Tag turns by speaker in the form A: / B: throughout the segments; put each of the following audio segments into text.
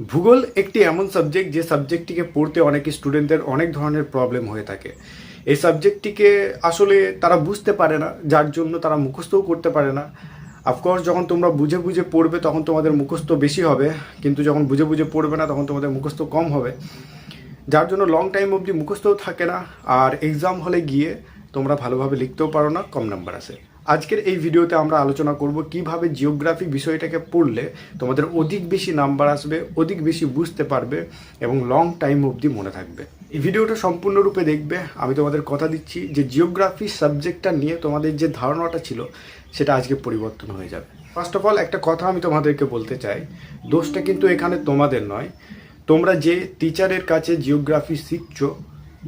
A: ভূগোল একটি এমন সাবজেক্ট যে সাবজেক্টটিকে পড়তে অনেক স্টুডেন্টদের অনেক ধরনের প্রবলেম হয়ে থাকে। এই সাবজেক্টটিকে আসলে তারা বুঝতে পারে না, যার জন্য তারা মুখস্থও করতে পারে না। অফকোর্স যখন তোমরা বুঝে বুঝে পড়বে, তখন তোমাদের মুখস্থ বেশি হবে। কিন্তু যখন বুঝে বুঝে পড়বে না, তখন তোমাদের মুখস্থ কম হবে। যার জন্য লং টাইম অবধি মুখস্থও থাকে না। আর এক্সাম হলে গিয়ে তোমরা ভালোভাবে লিখতেও পারো না, কম নাম্বার আসে আজকের এই ভিডিওতে আমরা আলোচনা করব কীভাবে জিওগ্রাফি বিষয়টাকে পড়লে তোমাদের অধিক বেশি নাম্বার আসবে, অধিক বেশি বুঝতে পারবে এবং লং টাইম অবধি মনে থাকবে। এই ভিডিওটা সম্পূর্ণরূপে দেখবে, আমি তোমাদের কথা দিচ্ছি যে জিওগ্রাফি সাবজেক্টটা নিয়ে তোমাদের যে ধারণাটা ছিল, সেটা আজকে পরিবর্তন হয়ে যাবে। ফার্স্ট অফ অল একটা কথা আমি তোমাদেরকে বলতে চাই, দোষটা কিন্তু এখানে তোমাদের নয়। তোমরা যে টিচারের কাছে জিওগ্রাফি শিখছো,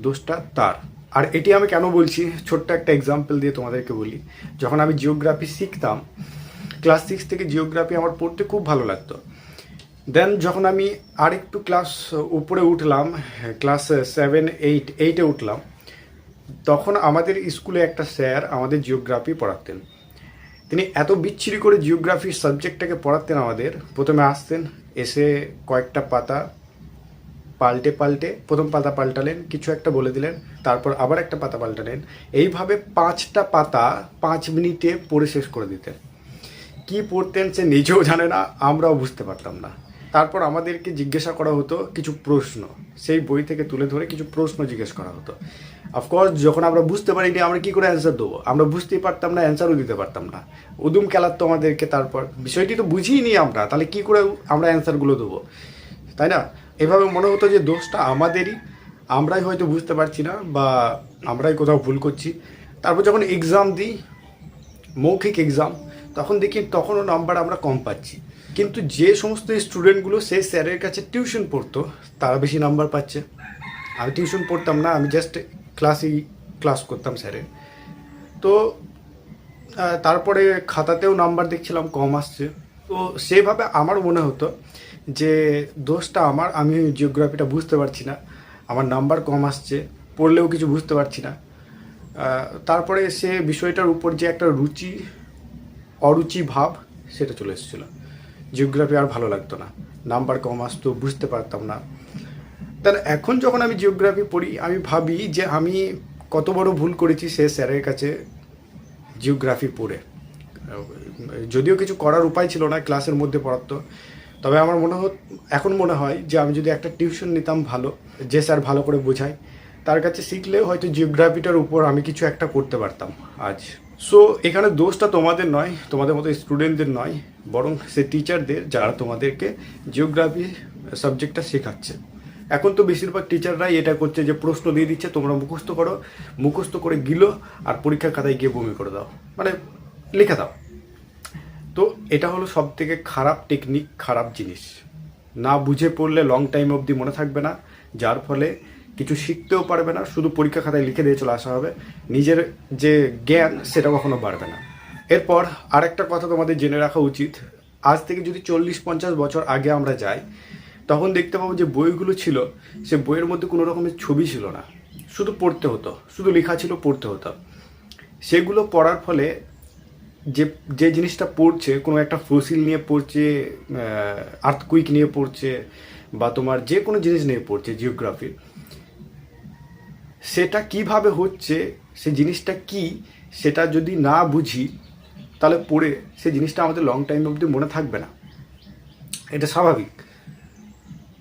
A: দোষটা তার। আর এটি আমি কেন বলছি? ছোট্ট একটা এক্সাম্পল দিয়ে তোমাদেরকে বলি। যখন আমি জিওগ্রাফি শিখতাম ক্লাস সিক্স থেকে জিওগ্রাফি আমার পড়তে খুব ভালো লাগতো। দেন যখন আমি আরেকটু ক্লাস উপরে উঠলাম ক্লাস সেভেন এইট এইটে উঠলাম, তখন আমাদের স্কুলে একটা স্যার আমাদের জিওগ্রাফি পড়াতেন। তিনি এত বিচ্ছিরি করে জিওগ্রাফির সাবজেক্টটাকে পড়াতেন আমাদের। প্রথমে আসতেন, এসে কয়েকটা পাতা পাল্টে পাল্টে প্রথম পাতা পাল্টালেন, কিছু একটা বলে দিলেন, তারপর আবার একটা পাতা পাল্টালেন। এইভাবে পাঁচটা পাতা পাঁচ মিনিটে পড়ে শেষ করে দিতেন। কি পড়তেন সে নিজেও জানে না, আমরাও বুঝতে পারতাম না। তারপর আমাদেরকে জিজ্ঞাসা করা হতো কিছু প্রশ্ন। সেই বই থেকে তুলে ধরে কিছু প্রশ্ন জিজ্ঞেস করা হতো। অফকোর্স যখন আমরা বুঝতে পারিনি, আমরা কী করে অ্যান্সার দেবো? আমরা বুঝতেই পারতাম না অ্যান্সারও দিতে পারতাম না। উদুম খেলাতো আমাদেরকে তারপর, বিষয়টি তো বুঝিই নি আমরা, তাহলে কি করে আমরা অ্যান্সারগুলো দেবো? তাই না? এভাবে মনে হতো যে দোষটা আমাদেরই, আমরাই হয়তো বুঝতে পারছি না বা আমরাই কোথাও ভুল করছি। তারপর যখন এক্সাম দিই, মৌখিক এক্সাম তখন দেখি তখনও নাম্বার আমরা কম পাচ্ছি। কিন্তু যে সমস্ত স্টুডেন্টগুলো সেই স্যারের কাছে টিউশন পড়তো, তারা বেশি নাম্বার পাচ্ছে। আমি টিউশন পড়তাম না, আমি জাস্ট ক্লাসই ক্লাস করতাম স্যারের। তো তারপরে খাতাতেও নাম্বার দেখছিলাম, কম আসছে। তো সেভাবে আমার মনে হতো যে দোষটা আমার, আমি জিওগ্রাফিটা বুঝতে পারছি না। আমার নাম্বার কম আসছে, পড়লেও কিছু বুঝতে পারছি না। তারপরে সে বিষয়টার উপর যে একটা রুচি, অরুচি ভাব, সেটা চলে এসেছিল। জিওগ্রাফি আর ভালো লাগতো না। নাম্বার কম আসতো, বুঝতে পারতাম না। তার এখন যখন আমি জিওগ্রাফি পড়ি, আমি ভাবি যে আমি কত বড় ভুল করেছি সে স্যারের কাছে জিওগ্রাফি পড়ে। যদিও কিছু করার উপায় ছিল না ক্লাসের মধ্যে পড়াতো। তবে আমার মনে হয় এখন মনে হয় যে আমি যদি একটা টিউশন নিতাম ভালো, যে স্যার ভালো করে বোঝায়, তার কাছে শিখলে হয়তো জিওগ্রাফিটার উপর আমি কিছু একটা করতে পারতাম আজ। সো এখানে দোষটা তোমাদের নয়, তোমাদের মতো স্টুডেন্টদের নয়, বরং সে টিচারদের যারা তোমাদেরকে জিওগ্রাফি সাবজেক্টটা শেখাচ্ছে। এখন তো বেশিরভাগ টিচাররাই এটা করছে যে প্রশ্ন দিয়ে দিচ্ছে, তোমরা মুখস্থ করো, মুখস্থ করে গিলো, আর পরীক্ষার খাতায় গিয়ে বমি করে দাও। মানে লিখে দাও। তো এটা হলো সব থেকে খারাপ টেকনিক খারাপ জিনিস। না বুঝে পড়লে লং টাইম অবধি মনে থাকবে না, যার ফলে কিছু শিখতেও পারবে না, শুধু পরীক্ষা খাতায় লিখে দিয়ে চলে আসা হবে। নিজের যে জ্ঞান, সেটা কখনো বাড়বে না। এরপর আরেকটা কথা তোমাদের জেনে রাখা উচিত। আজ থেকে যদি চল্লিশ পঞ্চাশ বছর আগে আমরা যাই, তখন দেখতে পাবো যে বইগুলো ছিল, সে বইয়ের মধ্যে কোনো রকমের ছবি ছিল না। শুধু পড়তে হতো, শুধু লেখা ছিল পড়তে হতো। সেগুলো পড়ার ফলে যে যে জিনিসটা পড়ছে, কোনো একটা ফসিল নিয়ে পড়ছে আর্থকুইক নিয়ে পড়ছে, বা তোমার যে কোনো জিনিস নিয়ে পড়ছে জিওগ্রাফির সেটা কীভাবে হচ্ছে, সে জিনিসটা কি, সেটা যদি না বুঝি, তাহলে পড়ে সে জিনিসটা আমাদের লং টাইম অবধি মনে থাকবে না। এটা স্বাভাবিক।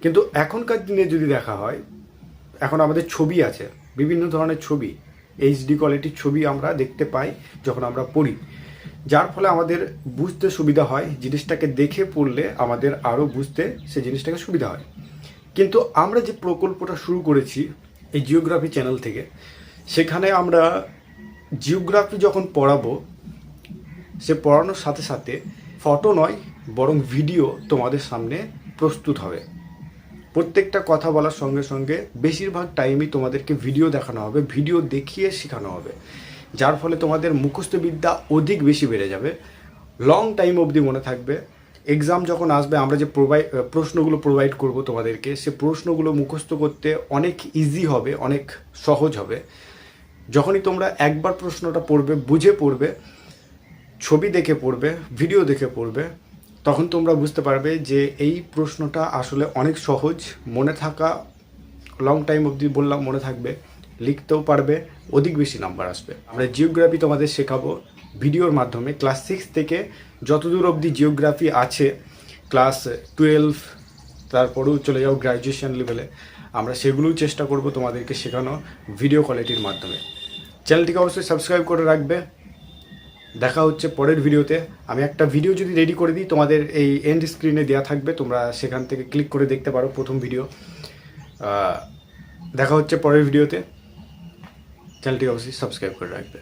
A: কিন্তু এখনকার দিনে যদি দেখা হয়, এখন আমাদের ছবি আছে, বিভিন্ন ধরনের ছবি এইচডি কোয়ালিটির ছবি আমরা দেখতে পাই, যখন আমরা পড়ি। যার ফলে আমাদের বুঝতে সুবিধা হয়, জিনিসটাকে দেখে পড়লে আমাদের আরও বুঝতে সে জিনিসটাকে সুবিধা হয়। কিন্তু আমরা যে প্রকল্পটা শুরু করেছি এই জিওগ্রাফি চ্যানেল থেকে, সেখানে আমরা জিওগ্রাফি যখন পড়াবো, সে পড়ানোর সাথে সাথে ফটো নয়, বরং ভিডিও তোমাদের সামনে প্রস্তুত হবে। প্রত্যেকটা কথা বলার সঙ্গে সঙ্গে বেশিরভাগ টাইমই তোমাদেরকে ভিডিও দেখানো হবে, ভিডিও দেখিয়ে শেখানো হবে। যার ফলে তোমাদের মুখস্থ বিদ্যা অধিক বেশি বেড়ে যাবে। লং টাইম অবধি মনে থাকবে। এক্সাম যখন আসবে, আমরা যে প্রোভাইড প্রশ্নগুলো প্রোভাইড করব তোমাদেরকে, সে প্রশ্নগুলো মুখস্থ করতে অনেক ইজি হবে, অনেক সহজ হবে। যখনই তোমরা একবার প্রশ্নটা পড়বে, বুঝে পড়বে, ছবি দেখে পড়বে ভিডিও দেখে পড়বে, তখন তোমরা বুঝতে পারবে যে এই প্রশ্নটা আসলে অনেক সহজ, মনে থাকা লং টাইম অবধি বললাম মনে থাকবে। লিখতেও পারবে, অধিক বেশি নাম্বার আসবে। আমরা জিওগ্রাফি তোমাদের শেখাবো। ভিডিওর মাধ্যমে ক্লাস সিক্স থেকে যতদূর অবধি জিওগ্রাফি আছে ক্লাস টুয়েলভ তারপরেও চলে যাও গ্র্যাজুয়েশন লেভেলে আমরা সেগুলোও চেষ্টা করব তোমাদেরকে শেখানো ভিডিও কোয়ালিটির মাধ্যমে। চ্যানেলটিকে অবশ্যই সাবস্ক্রাইব করে রাখবে। দেখা হচ্ছে পরের ভিডিওতে আমি একটা ভিডিও যদি রেডি করে দিই, তোমাদের এই এন্ড স্ক্রিনে দেওয়া থাকবে। তোমরা সেখান থেকে ক্লিক করে দেখতে পারো প্রথম ভিডিও দেখা হচ্ছে পরের ভিডিওতে চ্যানেলটি অবশ্যই সাবস্ক্রাইব করে রাখবে